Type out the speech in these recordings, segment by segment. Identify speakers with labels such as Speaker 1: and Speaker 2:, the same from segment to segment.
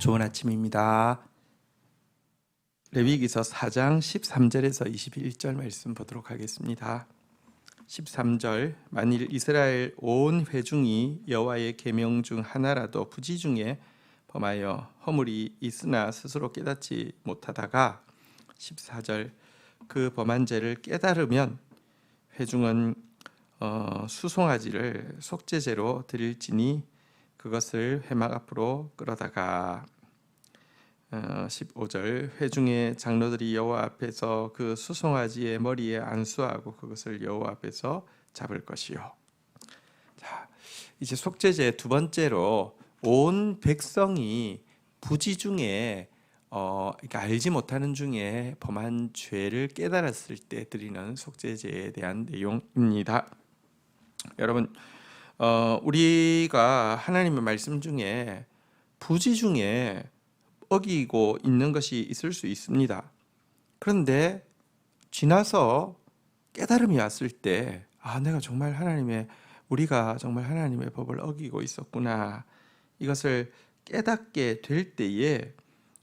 Speaker 1: 좋은 아침입니다. 레위기서 4장 13절에서 21절 말씀 보도록 하겠습니다. 13절 만일 이스라엘 온 회중이 여호와의 계명 중 하나라도 부지 중에 범하여 허물이 있으나 스스로 깨닫지 못하다가 14절 그 범한 죄를 깨달으면 회중은 어, 수송아지를 속죄제로 드릴지니 그것을 회막 앞으로 끌어다가 어, 15절 회중의 장로들이 여호와 앞에서 그 수송아지의 머리에 안수하고 그것을 여호와 앞에서 잡을 것이요. 자, 이제 속죄제 두 번째로 온 백성이 부지 중에 어, 그러니까 알지 못하는 중에 범한 죄를 깨달았을 때 드리는 속죄제에 대한 내용입니다. 여러분, 어, 우리가 하나님의 말씀 중에 부지 중에 어기고 있는 것이 있을 수 있습니다. 그런데 지나서 깨달음이 왔을 때, 아, 내가 정말 하나님의, 우리가 정말 하나님의 법을 어기고 있었구나. 이것을 깨닫게 될 때에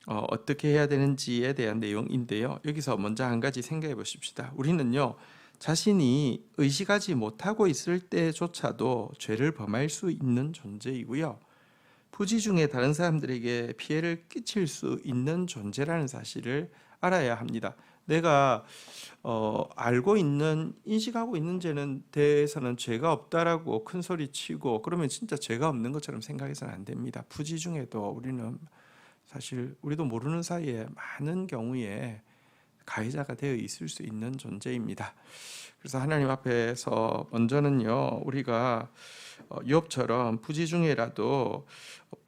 Speaker 1: 어, 어떻게 해야 되는지에 대한 내용인데요. 여기서 먼저 한 가지 생각해 보십시다. 우리는요, 자신이 의식하지 못하고 있을 때조차도 죄를 범할 수 있는 존재이고요. 부지 중에 다른 사람들에게 피해를 끼칠 수 있는 존재라는 사실을 알아야 합니다. 내가 어, 알고 있는 인식하고 있는 죄는 대해서는 죄가 없다라고 큰 소리 치고 그러면 진짜 죄가 없는 것처럼 생각해서는 안 됩니다. 부지 중에도 우리는 사실 우리도 모르는 사이에 많은 경우에 가해자가 되어 있을 수 있는 존재입니다. 그래서 하나님 앞에서 먼저는요 우리가 욥처럼 부지 중에라도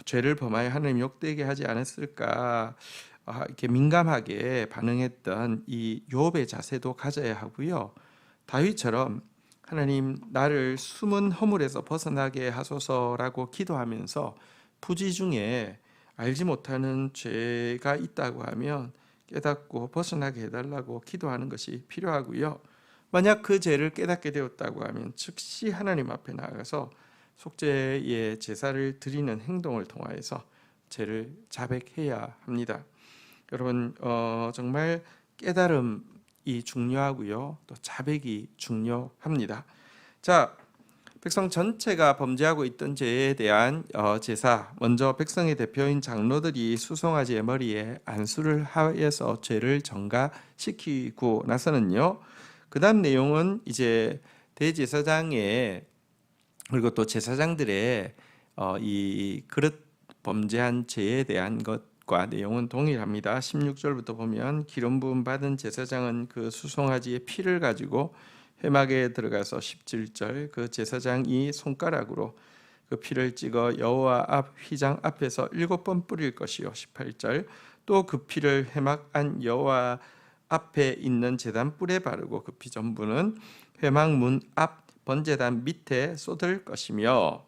Speaker 1: 죄를 범하여 하나님 욕되게 하지 않았을까 아, 이렇게 민감하게 반응했던 이 욥의 자세도 가져야 하고요. 다윗처럼 하나님 나를 숨은 허물에서 벗어나게 하소서라고 기도하면서 부지 중에 알지 못하는 죄가 있다고 하면 깨닫고 벗어나게 해달라고 기도하는 것이 필요하고요. 만약 그 죄를 깨닫게 되었다고 하면 즉시 하나님 앞에 나아가서 속죄의 제사를 드리는 행동을 통하여서 죄를 자백해야 합니다. 여러분 어, 정말 깨달음이 중요하고요. 또 자백이 중요합니다. 자 백성 전체가 범죄하고 있던 죄에 대한 어, 제사 먼저 백성의 대표인 장로들이 수송아지의 머리에 안수를 하여서 죄를 정가시키고 나서는요. 그다음 내용은 이제 대제사장의 그리고 또 제사장들의 어, 이 그릇 범죄한 죄에 대한 것과 내용은 동일합니다. 16절부터 보면 기름 부음 받은 제사장은 그 수송아지의 피를 가지고 회막에 들어가서 17절 그 제사장이 손가락으로 그 피를 찍어 여호와 앞 휘장 앞에서 일곱 번 뿌릴 것이요 18절 또 그 피를 회막 안 여호와 앞에 있는 제단 뿔에 바르고 그 피 전부는 회막 문 앞 번제단 밑에 쏟을 것이며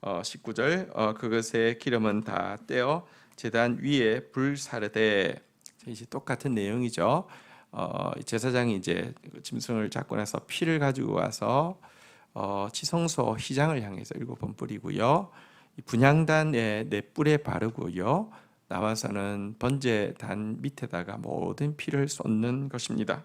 Speaker 1: 어, 19절 어, 그것의 기름은 다 떼어 제단 위에 불 사르되 이제 똑같은 내용이죠. 어, 제사장이 이제 짐승을 잡고 나서 피를 가지고 와서 어, 지성소 휘장을 향해서 일곱 번 뿌리고요. 분향단의 네 뿔에 바르고요. 나와서는 번제단 밑에다가 모든 피를 쏟는 것입니다.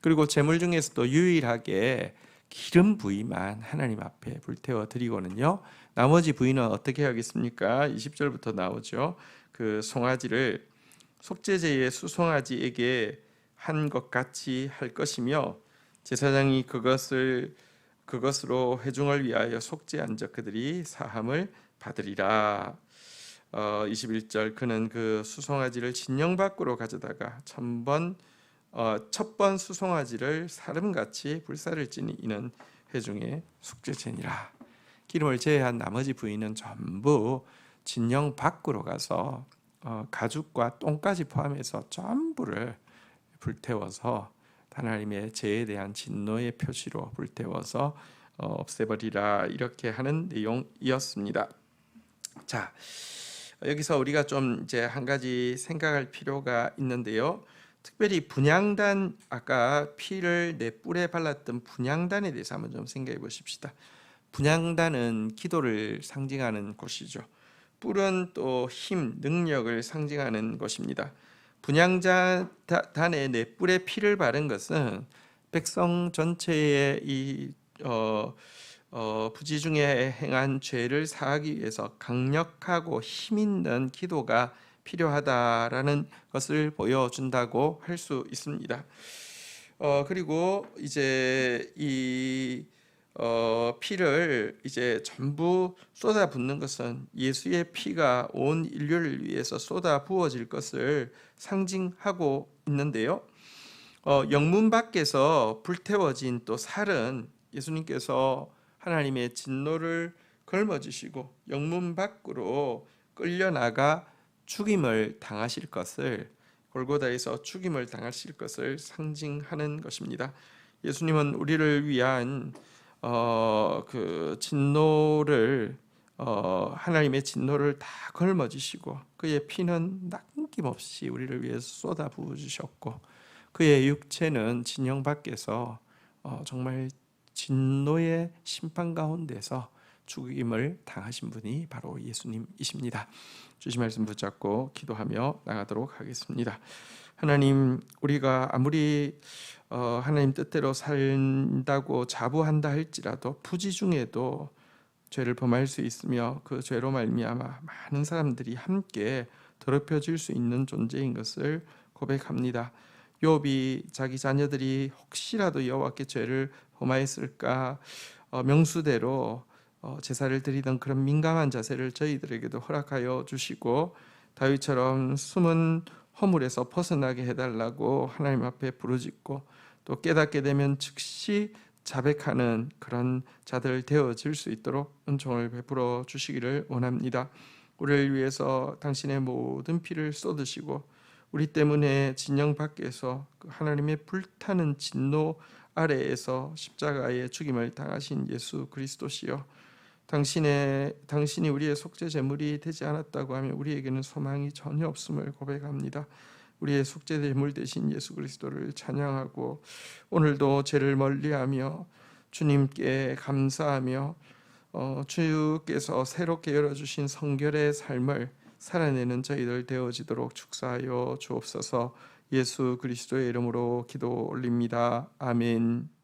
Speaker 1: 그리고 제물 중에서도 유일하게 기름 부위만 하나님 앞에 불태워 드리고는요. 나머지 부위는 어떻게 하겠습니까? 20절부터 나오죠. 그 송아지를 속죄제의 수송아지에게 한 것 같이 할 것이며 제사장이 그것을 그것으로 회중을 위하여 속죄한 적 그들이 사함을 받으리라. 어, 21절 그는 그 수송아지를 진영 밖으로 가져다가 천번 어, 첫번 수송아지를 사름같이 불사를 지니 이는 회중의 속죄제니라. 기름을 제외한 나머지 부위는 전부 진영 밖으로 가서 어, 가죽과 똥까지 포함해서 전부를 불태워서 하나님의 죄에 대한 진노의 표시로 불태워서 어, 없애버리라 이렇게 하는 내용이었습니다. 자 여기서 우리가 좀 이제 한 가지 생각할 필요가 있는데요. 특별히 분양단 아까 피를 내 뿔에 발랐던 분양단에 대해서 한번 좀 생각해 보십시다. 분양단은 기도를 상징하는 곳이죠. 뿔은 또 힘, 능력을 상징하는 것입니다. 분양자단의 네 뿔의 피를 바른 것은 백성 전체의 이 어, 어, 부지 중에 행한 죄를 사하기 위해서 강력하고 힘 있는 기도가 필요하다라는 것을 보여준다고 할 수 있습니다. 어, 그리고 이제 이 어, 피를 이제 전부 쏟아 붓는 것은 예수의 피가 온 인류를 위해서 쏟아 부어질 것을 상징하고 있는데요. 어, 영문 밖에서 불태워진 또 살은 예수님께서 하나님의 진노를 걸머지시고 영문 밖으로 끌려나가 죽임을 당하실 것을 골고다에서 죽임을 당하실 것을 상징하는 것입니다. 예수님은 우리를 위한 어, 그 진노를 어, 하나님의 진노를 다 걸머지시고 그의 피는 남김없이 우리를 위해서 쏟아 부어 주셨고 그의 육체는 진영 밖에서 어, 정말 진노의 심판 가운데서 죽임을 당하신 분이 바로 예수님이십니다. 주신 말씀 붙잡고 기도하며 나가도록 하겠습니다. 하나님, 우리가 아무리 어, 하나님 뜻대로 산다고 자부한다 할지라도 부지 중에도 죄를 범할 수 있으며 그 죄로 말미암아 많은 사람들이 함께 더럽혀질 수 있는 존재인 것을 고백합니다. 욥이 자기 자녀들이 혹시라도 여호와께 죄를 범하였을까 어, 명수대로 어, 제사를 드리던 그런 민감한 자세를 저희들에게도 허락하여 주시고 다윗처럼 숨은 허물에서 벗어나게 해달라고 하나님 앞에 부르짖고 또 깨닫게 되면 즉시 자백하는 그런 자들 되어질 수 있도록 은총을 베풀어 주시기를 원합니다. 우리를 위해서 당신의 모든 피를 쏟으시고 우리 때문에 진영 밖에서 그 하나님의 불타는 진노 아래에서 십자가의 죽임을 당하신 예수 그리스도시여 당신의 당신이 우리의 속죄 제물이 되지 않았다고 하면 우리에게는 소망이 전혀 없음을 고백합니다. 우리의 속죄 제물 되신 예수 그리스도를 찬양하고 오늘도 죄를 멀리하며 주님께 감사하며 어, 주께서 새롭게 열어주신 성결의 삶을 살아내는 저희들 되어지도록 축사하여 주옵소서 예수 그리스도의 이름으로 기도 올립니다. 아멘.